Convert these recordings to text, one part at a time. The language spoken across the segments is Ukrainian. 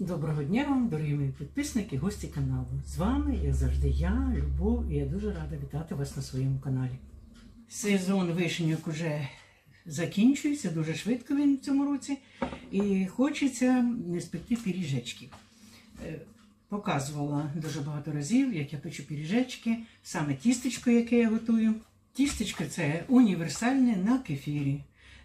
Доброго дня вам, дорогі мої підписники, гості каналу. З вами, як завжди, я, Любов, і я дуже рада вітати вас на своєму каналі. Сезон вишеньок уже закінчується, дуже швидко він в цьому році. І хочеться не спекти пиріжечки. Е, Показувала дуже багато разів, як я печу пиріжечки, саме тістечко, яке я готую. Тістечко це універсальне на кефірі.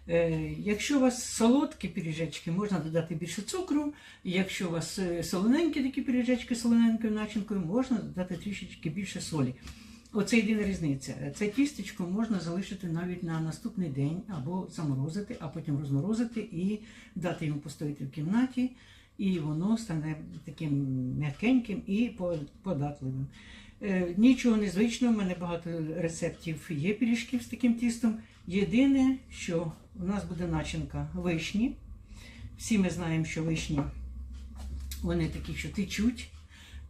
Е, Якщо у вас солодкі пиріжечки, можна додати більше цукру. Якщо у вас е, солоненькі такі пиріжечки з солоненькою начинкою, можна додати трішечки більше солі. Оце єдина різниця. Це тістечко можна залишити навіть на наступний день або заморозити, а потім розморозити і дати йому постояти в кімнаті, і воно стане таким м'якеньким і по- податливим. Е, Нічого незвичного, в мене багато рецептів є пиріжків з таким тістом. Єдине, що у нас буде начинка вишні. Всі ми знаємо, що вишні вони такі, що течуть,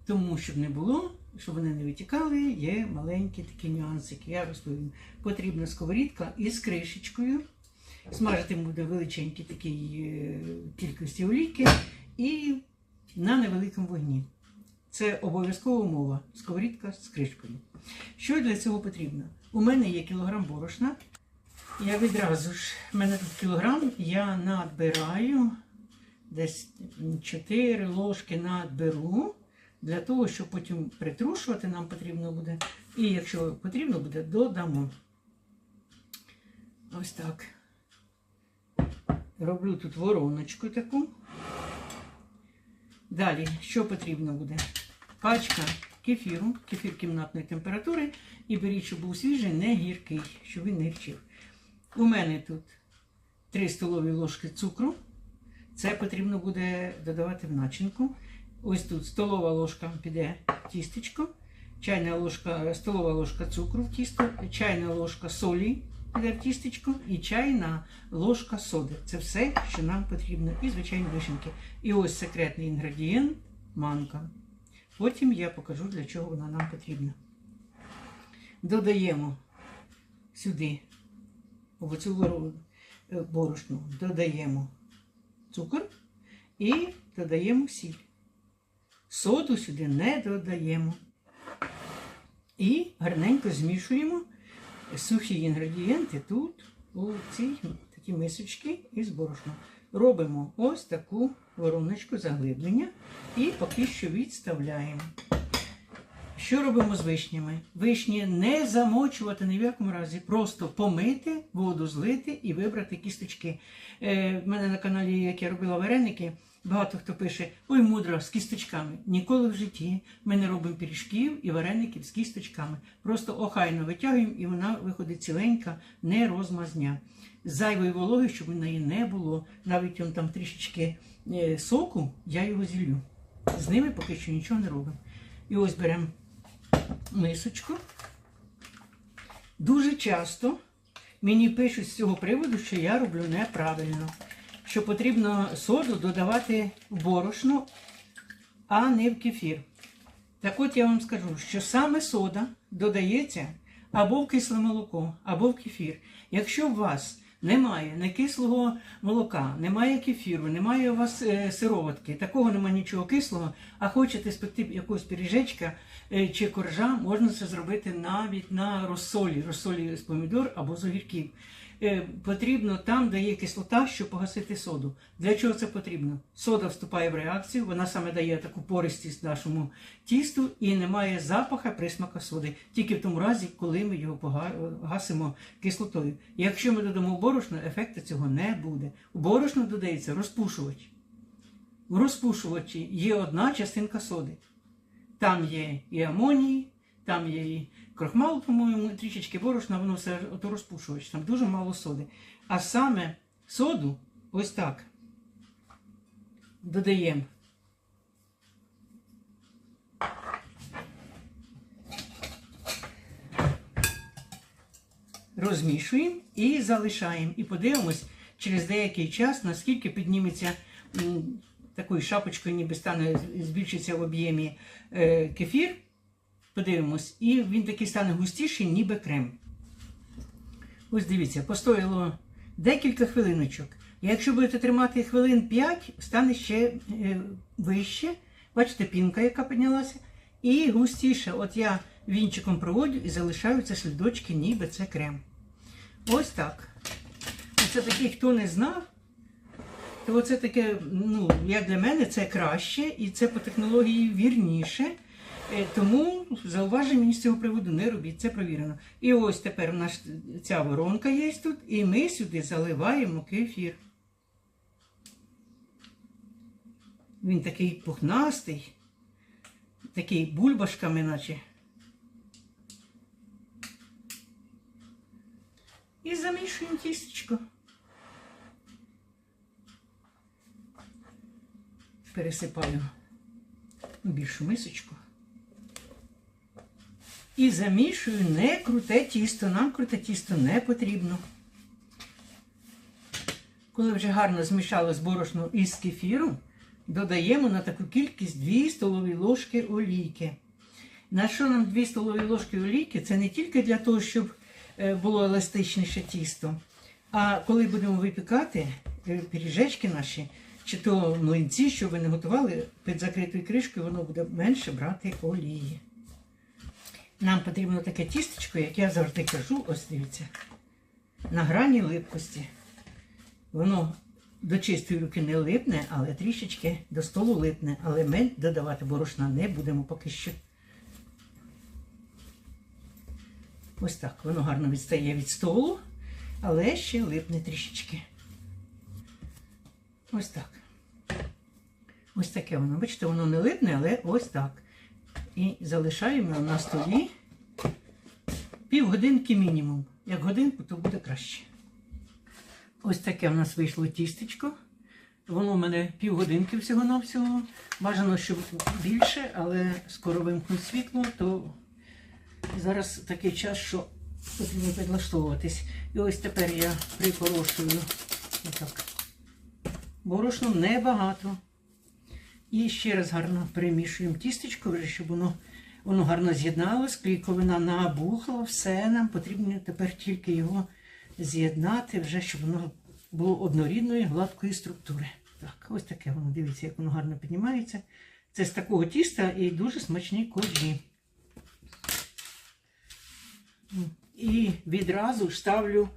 тому щоб не було, щоб вони не витікали, є маленькі такі нюансики. Я розповім. Потрібна сковорідка із кришечкою. Смажити буде величенькій такій е, кількості олійки і на невеликому вогні. Це обов'язкова умова. Сковорідка з кришкою. Що для цього потрібно? У мене є кілограм борошна. Я відразу ж, в мене тут кілограм, я надбираю десь 4 ложки надберу, для того, щоб потім притрушувати нам потрібно буде. І якщо потрібно буде, додамо. Ось так. Роблю тут вороночку таку. Далі, що потрібно буде? Пачка кефіру, кефір кімнатної температури, і беріть, щоб був свіжий, не гіркий, щоб він не гірчив. У мене тут 3 столові ложки цукру. Це потрібно буде додавати в начинку. Ось тут столова ложка піде тістечко, чайна ложка, столова ложка цукру в тісто, чайна ложка солі піде в тістечко і чайна ложка соди. Це все, що нам потрібно. І, звичайно, вишеньки. І ось секретний інгредієнт манка. Потім я покажу, для чого вона нам потрібна. Додаємо сюди в цю е, борошну додаємо цукор і додаємо сіль. Соду сюди не додаємо. І гарненько змішуємо сухі інгредієнти тут, у цій такій мисочці із борошном. Робимо ось таку вороночку заглиблення і поки що відставляємо. Що робимо з вишнями? Вишні не замочувати ні в якому разі, просто помити, воду злити і вибрати кісточки. Е, в мене на каналі, як я робила вареники, багато хто пише: ой, мудро, з кісточками. Ніколи в житті ми не робимо пиріжків і вареників з кісточками. Просто охайно витягуємо, і вона виходить ціленька, не розмазня. Зайвої вологи, щоб в неї не було. Навіть он там трішечки е, соку, я його зіллю. З ними поки що нічого не робимо. І ось беремо мисочку. Дуже часто мені пишуть з цього приводу, що я роблю неправильно. Що потрібно соду додавати в борошно, а не в кефір. Так от я вам скажу, що саме сода додається або в кисле молоко, або в кефір. Якщо у вас немає не кислого молока, немає кефіру, немає у вас е, сироватки, такого немає нічого кислого, а хочете спекти якогось пиріжечка чи коржа, можна це зробити навіть на розсолі, розсолі з помідор або з огірків. Е, Потрібно там, де є кислота, щоб погасити соду. Для чого це потрібно? Сода вступає в реакцію, вона саме дає таку пористість нашому тісту і немає запаха присмака соди. Тільки в тому разі, коли ми його пога- гасимо кислотою. Якщо ми додамо борошно, ефекту цього не буде. У борошно додається розпушувач. В розпушувачі є одна частинка соди. Там є і амоній, там є і крохмал, по-моєму, трішечки борошна, воно все ото розпушувач, там дуже мало соди. А саме соду ось так додаємо. Розмішуємо і залишаємо. І подивимось через деякий час, наскільки підніметься такою шапочкою, ніби стане, збільшиться в об'ємі е, кефір. Подивимось, і він такий стане густіший, ніби крем. Ось дивіться, постояло декілька хвилиночок. Якщо будете тримати хвилин 5, стане ще е, вище. Бачите, пінка, яка піднялася, і густіше. От я вінчиком проводжу і залишаються слідочки, ніби це крем. Ось так. Оце такий, хто не знав, то оце таке, ну, як для мене, це краще і це по технології вірніше. Е, Тому зауважень мені з цього приводу не робіть, це провірено. І ось тепер у нас ця воронка є тут, і ми сюди заливаємо кефір. Він такий пухнастий, такий бульбашками, наче. І замішуємо тістечко. Пересипаю в більшу мисочку. І замішую не круте тісто. Нам круте тісто не потрібно. Коли вже гарно змішалось борошно із кефіром, додаємо на таку кількість 2 столові ложки олійки. На що нам 2 столові ложки олійки? Це не тільки для того, щоб е, було еластичніше тісто. А коли будемо випікати е, пиріжечки наші, чи то млинці, що ви не готували, під закритою кришкою воно буде менше брати олії. Нам потрібно таке тістечко, як я завжди кажу, ось дивіться, на грані липкості. Воно до чистої руки не липне, але трішечки до столу липне. Але ми додавати борошна не будемо поки що. Ось так. Воно гарно відстає від столу, але ще липне трішечки. Ось так. Ось таке воно. Бачите, воно не липне, але ось так. І залишаємо на столі півгодинки мінімум. Як годинку, то буде краще. Ось таке в нас вийшло тістечко. Воно в мене півгодинки всього-навсього. Бажано, щоб більше, але скоро вимкнуть світло, то зараз такий час, що потрібно підлаштовуватись. І ось тепер я припорошую отак. Борошно небагато. І ще раз гарно перемішуємо тістечко, вже щоб воно воно гарно з'єдналось, клейковина набухла, все нам потрібно тепер тільки його з'єднати, вже щоб воно було однорідної, гладкої структури. Так, ось таке воно, дивіться, як воно гарно піднімається. Це з такого тіста і дуже смачні коржі. І відразу ставлю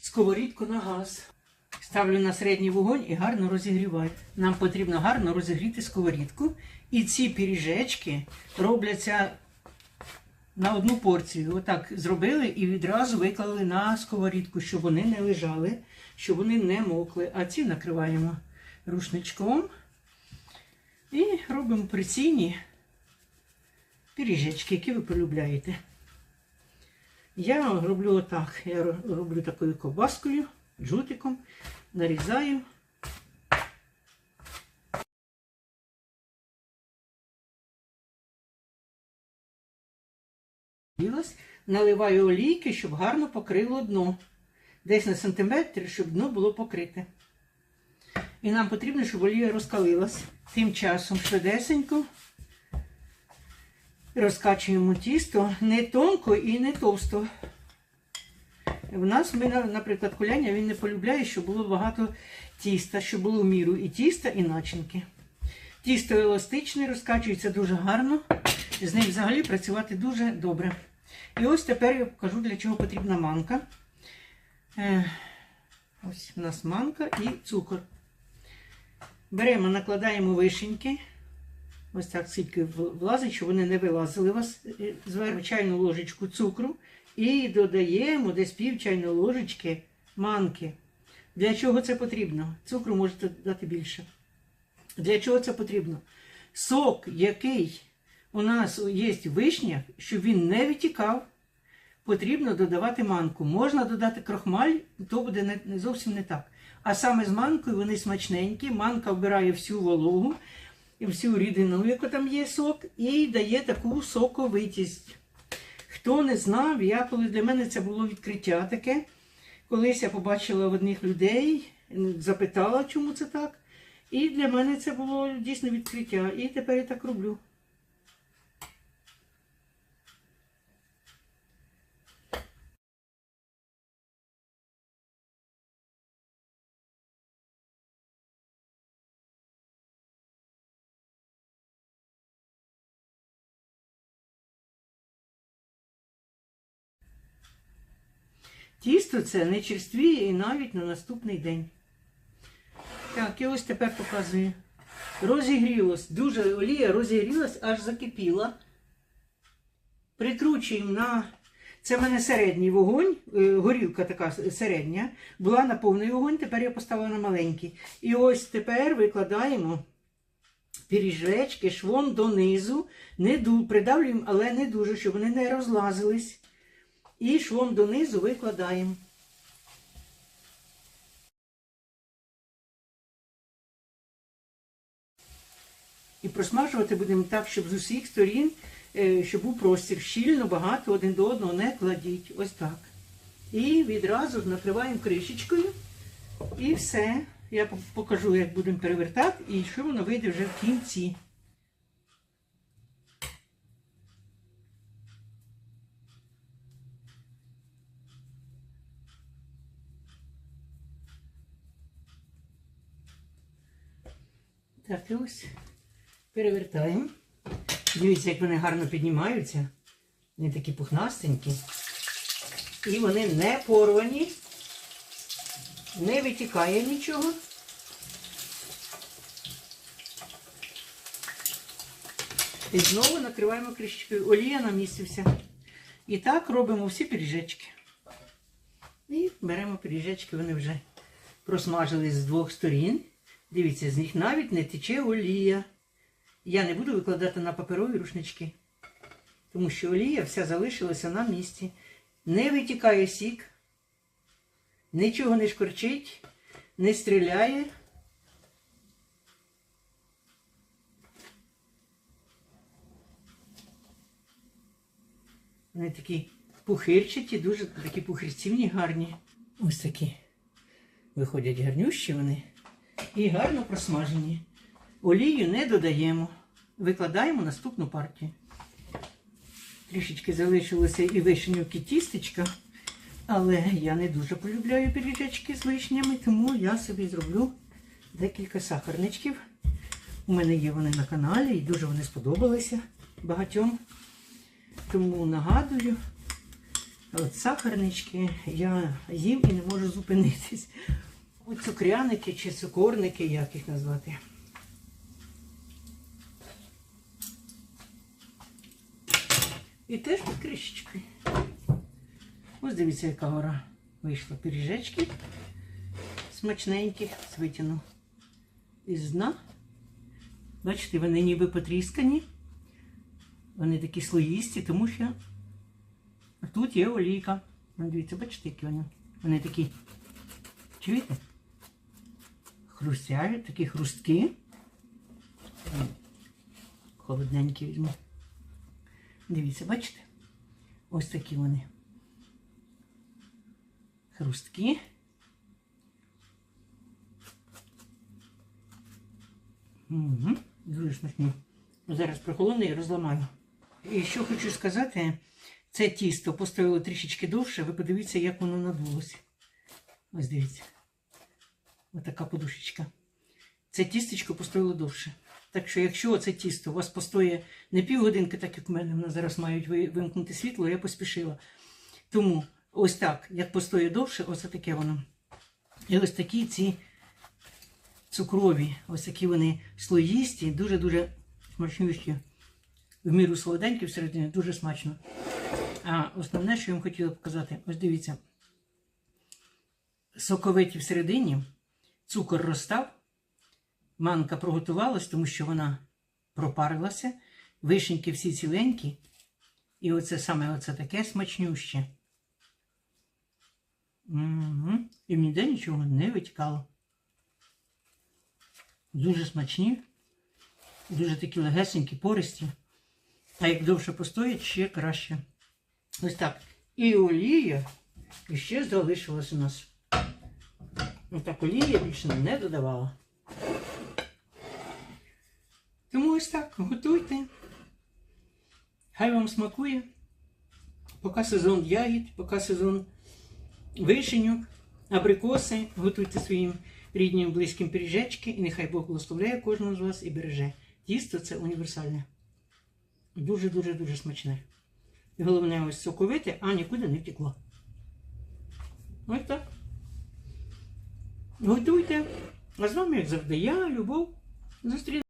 сковорідку на газ. Ставлю на середній вогонь і гарно розігріваю. Нам потрібно гарно розігріти сковорідку. І ці пиріжечки робляться на одну порцію. Отак зробили і відразу виклали на сковорідку, щоб вони не лежали, щоб вони не мокли. А ці накриваємо рушничком і робимо порційні пиріжечки, які ви полюбляєте. Я роблю отак. Я роблю такою ковбаскою, джутиком, нарізаю. Наливаю олійки, щоб гарно покрило дно. Десь на сантиметр, щоб дно було покрите. І нам потрібно, щоб олія розкалилась. Тим часом швидесенько розкачуємо тісто не тонко і не товсто. В нас, ми, наприклад, куляня він не полюбляє, щоб було багато тіста, щоб було в міру і тіста, і начинки. Тісто еластичне, розкачується дуже гарно. З ним взагалі працювати дуже добре. І ось тепер я покажу, для чого потрібна манка. Е, ось у нас манка і цукор. Беремо, накладаємо вишеньки. Ось так скільки влазить, щоб вони не вилазили вас зверху чайну ложечку цукру. І додаємо десь пів чайної ложечки манки. Для чого це потрібно? Цукру можете дати більше. Для чого це потрібно? Сок, який у нас є в вишнях, щоб він не витікав, потрібно додавати манку. Можна додати крохмаль, то буде не, зовсім не так. А саме з манкою вони смачненькі. Манка вбирає всю вологу всю рідину, яка там є сок, і дає таку соковитість. Хто не знав, я коли для мене це було відкриття таке. Колись я побачила одних людей, запитала, чому це так. І для мене це було дійсно відкриття. І тепер я так роблю. Тісто це не черствіє і навіть на наступний день. Так, і ось тепер показую. Розігрілось, дуже олія розігрілась, аж закипіла. Прикручуємо на. Це в мене середній вогонь, е, горілка така середня, була на повний вогонь, тепер я поставила на маленький. І ось тепер викладаємо пиріжечки швом донизу, не придавлюємо, але не дуже, щоб вони не розлазились. І швом донизу викладаємо. І просмажувати будемо так, щоб з усіх сторін, е, щоб був простір щільно, багато один до одного не кладіть. Ось так. І відразу накриваємо кришечкою. І все. Я покажу, як будемо перевертати, і що воно вийде вже в кінці. Так, ось перевертаємо. Дивіться, як вони гарно піднімаються. Вони такі пухнастенькі. І вони не порвані, не витікає нічого. І знову накриваємо кришечкою. Олія на місці вся. І так робимо всі пиріжечки. І беремо пиріжечки, вони вже просмажились з двох сторін. Дивіться, з них навіть не тече олія. Я не буду викладати на паперові рушнички, тому що олія вся залишилася на місці. Не витікає сік, нічого не шкорчить, не стріляє. Вони такі пухирчаті, дуже такі пухирцівні гарні. Ось такі виходять гарнющі вони і гарно просмажені. Олію не додаємо. Викладаємо наступну партію. Трішечки залишилося і вишенюки тістечка, але я не дуже полюбляю пиріжечки з вишнями, тому я собі зроблю декілька сахарничків. У мене є вони на каналі і дуже вони сподобалися багатьом. Тому нагадую, от сахарнички я їм і не можу зупинитись. Цукряники чи цукорники, як їх назвати. І теж під кришечкою. Ось дивіться, яка гора вийшла. Пиріжечки смачненькі, витягну із дна. Бачите, вони ніби потріскані. Вони такі слоїсті, тому що тут є олійка. Дивіться, бачите, які вони. Вони такі, чуєте? Хрустяють, такі хрустки. Холодненькі візьму. Дивіться, бачите? Ось такі вони. Хрустки. Угу. Дуже смачні. Зараз прохолоне і розламаю. І що хочу сказати, це тісто поставило трішечки довше. Ви подивіться, як воно надулося. Ось дивіться. Ось така подушечка. Це тістечко постояло довше. Так що, якщо це тісто у вас постоє не півгодинки, так як в мене, в нас зараз мають вимкнути світло, я поспішила. Тому ось так, як постоє довше, ось таке воно. І ось такі ці цукрові, ось такі вони слоїсті, дуже-дуже смачнющі. В міру солоденькі всередині, дуже смачно. А основне, що я вам хотіла показати, ось дивіться. Соковиті всередині, цукор розстав, манка проготувалась, тому що вона пропарилася, вишеньки всі ціленькі. І оце саме оце таке смачнюще. Угу. І ніде нічого не витікало. Дуже смачні, дуже такі легесенькі, пористі. А як довше постоять, ще краще. Ось так. І олія ще залишилась у нас. Ну так олії я більше не додавала. Тому ось так, готуйте. Хай вам смакує. Поки сезон ягід, поки сезон вишеньок, абрикоси, готуйте своїм рідним, близьким пиріжечки, і нехай Бог благословляє кожного з вас і береже. Тісто це універсальне. Дуже-дуже дуже смачне. І головне ось соковите, а нікуди не втекло. Ось так. Готуйте. А з вами, як завжди, я, Любов. Зустрінемося.